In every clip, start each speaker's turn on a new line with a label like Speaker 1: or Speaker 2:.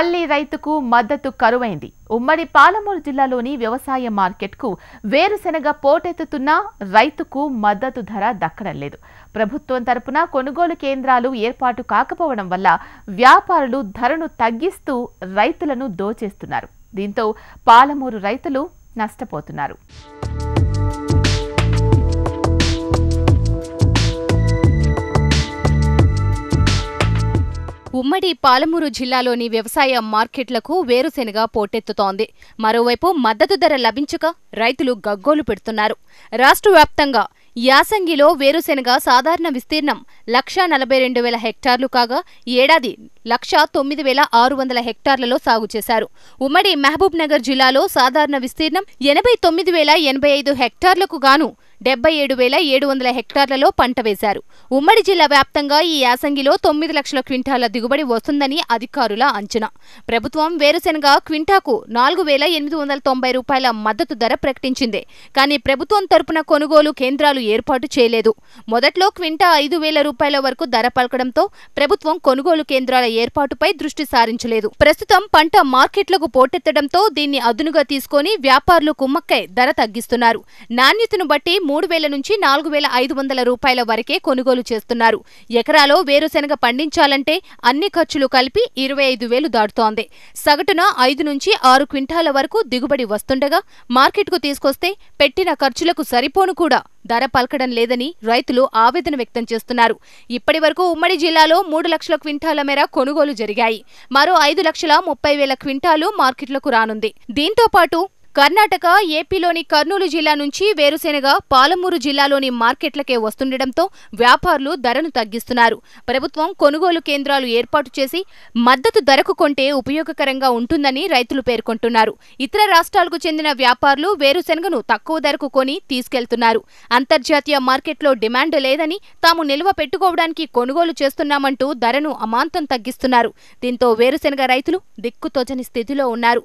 Speaker 1: పల్లి రైతుకు మద్దతు కరువైంది. ఉమ్మడి పాలమూరు జిల్లాలోని వ్యవసాయ మార్కెట్కు వేరుశెనగ పోటెత్తుతున్నా రైతుకు మద్దతు ధర దక్కడం లేదు. ప్రభుత్వం తరపున కొనుగోలు కేంద్రాలు ఏర్పాటు కాకపోవడం వల్ల వ్యాపారులు ధరను తగ్గిస్తూ రైతులను దోచేస్తున్నారు. దీంతో పాలమూరు రైతులు నష్టపోతున్నారు.
Speaker 2: ఉమ్మడి పాలమూరు జిల్లాలోని వ్యవసాయ మార్కెట్లకు వేరుశెనగ పోటెత్తుతోంది. మరోవైపు మద్దతు ధర లభించక రైతులు గగ్గోలు పెడుతున్నారు. రాష్ట్ర వ్యాప్తంగా యాసంగిలో వేరుశెనగ సాధారణ విస్తీర్ణం లక్షా నలభై రెండు వేల హెక్టార్లు కాగా ఏడాది లక్ష తొమ్మిది వేల ఆరు వందల హెక్టార్లలో సాగు చేశారు. ఉమ్మడి మహబూబ్ నగర్ జిల్లాలో సాధారణ విస్తీర్ణం ఎనభై తొమ్మిది వేల ఎనభై ఐదు హెక్టార్లకు గాను డెబ్బై ఏడు వేల ఏడు వందల హెక్టార్లలో పంట వేశారు. ఉమ్మడి జిల్లా వ్యాప్తంగా ఈ యాసంగిలో తొమ్మిది లక్షల క్వింటాల దిగుబడి వస్తుందని అధికారుల అంచనా. ప్రభుత్వం వేరుశెనగ క్వింటాకు నాలుగు వేల ఎనిమిది వందల తొంభై రూపాయల మద్దతు ధర ప్రకటించింది. కానీ ప్రభుత్వం తరపున కొనుగోలు కేంద్రాలు ఏర్పాటు చేయలేదు. మొదట్లో క్వింటా ఐదు వేల రూపాయల వరకు ధర పలకడంతో ప్రభుత్వం కొనుగోలు కేంద్రాల ఏర్పాటుపై దృష్టి సారించలేదు. ప్రస్తుతం పంట మార్కెట్లకు పోటెత్తడంతో దీన్ని అదునుగా తీసుకొని వ్యాపారులు కుమ్మక్కై ధర తగ్గిస్తున్నారు. నాణ్యతను బట్టి మూడు వేల నుంచి నాలుగు వేల ఐదు వందల రూపాయల వరకే కొనుగోలు చేస్తున్నారు. ఎకరాలో వేరుశెనగ పండించాలంటే అన్ని ఖర్చులు కలిపి ఇరవై ఐదు వేలు దాటుతోంది. సగటున ఐదు నుంచి ఆరు క్వింటాల వరకు దిగుబడి వస్తుండగా మార్కెట్కు తీసుకొస్తే పెట్టిన ఖర్చులకు సరిపోను కూడా ధర పలకడం లేదని రైతులు ఆవేదన వ్యక్తం చేస్తున్నారు. ఇప్పటి వరకు ఉమ్మడి జిల్లాలో మూడు లక్షల క్వింటాల మేర కొనుగోలు జరిగాయి. మరో ఐదు లక్షల ముప్పై వేల క్వింటాలు మార్కెట్లకు రానుంది. దీంతో పాటు కర్ణాటక ఏపీలోని కర్నూలు జిల్లా నుంచి వేరుశెనగ పాలమూరు జిల్లాలోని మార్కెట్లకే వస్తుండటంతో వ్యాపారులు ధరను తగ్గిస్తున్నారు. ప్రభుత్వం కొనుగోలు కేంద్రాలు ఏర్పాటు చేసి మద్దతు ధరకు కొంటే ఉపయోగకరంగా ఉంటుందని రైతులు పేర్కొంటున్నారు. ఇతర రాష్ట్రాలకు చెందిన వ్యాపారులు వేరుశెనగను తక్కువ ధరకు కొని తీసుకెళ్తున్నారు. అంతర్జాతీయ మార్కెట్లో డిమాండ్ లేదని తాము నిల్వ పెట్టుకోవడానికి కొనుగోలు చేస్తున్నామంటూ ధరను అమాంతం తగ్గిస్తున్నారు. దీంతో వేరుశెనగ రైతులు దిక్కుతోచని స్థితిలో ఉన్నారు.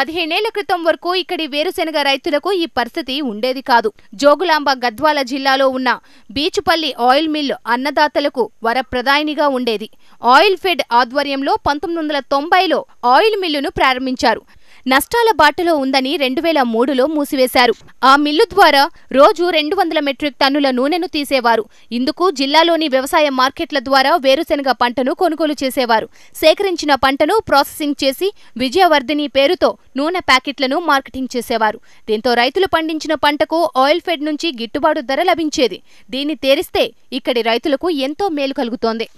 Speaker 2: పదిహేనేళ్ళ క్రితం వరకు ఇక్కడి వేరుశెనగ రైతులకు ఈ పరిస్థితి ఉండేది కాదు. జోగులాంబ గద్వాల జిల్లాలో ఉన్న బీచుపల్లి ఆయిల్ మిల్ అన్నదాతలకు వరప్రదాయినిగా ఉండేది. ఆయిల్ ఫెడ్ ఆధ్వర్యంలో పంతొమ్మిది వందల తొంభైలో ఆయిల్ మిల్లును ప్రారంభించారు. నష్టాల బాటలో ఉందని రెండు వేల మూడులో మూసివేశారు. ఆ మిల్లు ద్వారా రోజు రెండు వందల మెట్రిక్ టన్నుల నూనెను తీసేవారు. ఇందుకు జిల్లాలోని వ్యవసాయ మార్కెట్ల ద్వారా వేరుశెనగ పంటను కొనుగోలు చేసేవారు. సేకరించిన పంటను ప్రాసెసింగ్ చేసి విజయవర్ధిని పేరుతో నూనె ప్యాకెట్లను మార్కెటింగ్ చేసేవారు. దీంతో రైతులు పండించిన పంటకు ఆయిల్ ఫెడ్ నుంచి గిట్టుబాటు ధర లభించేది. దీన్ని తేరిస్తే ఇక్కడి రైతులకు ఎంతో మేలు కలుగుతోంది.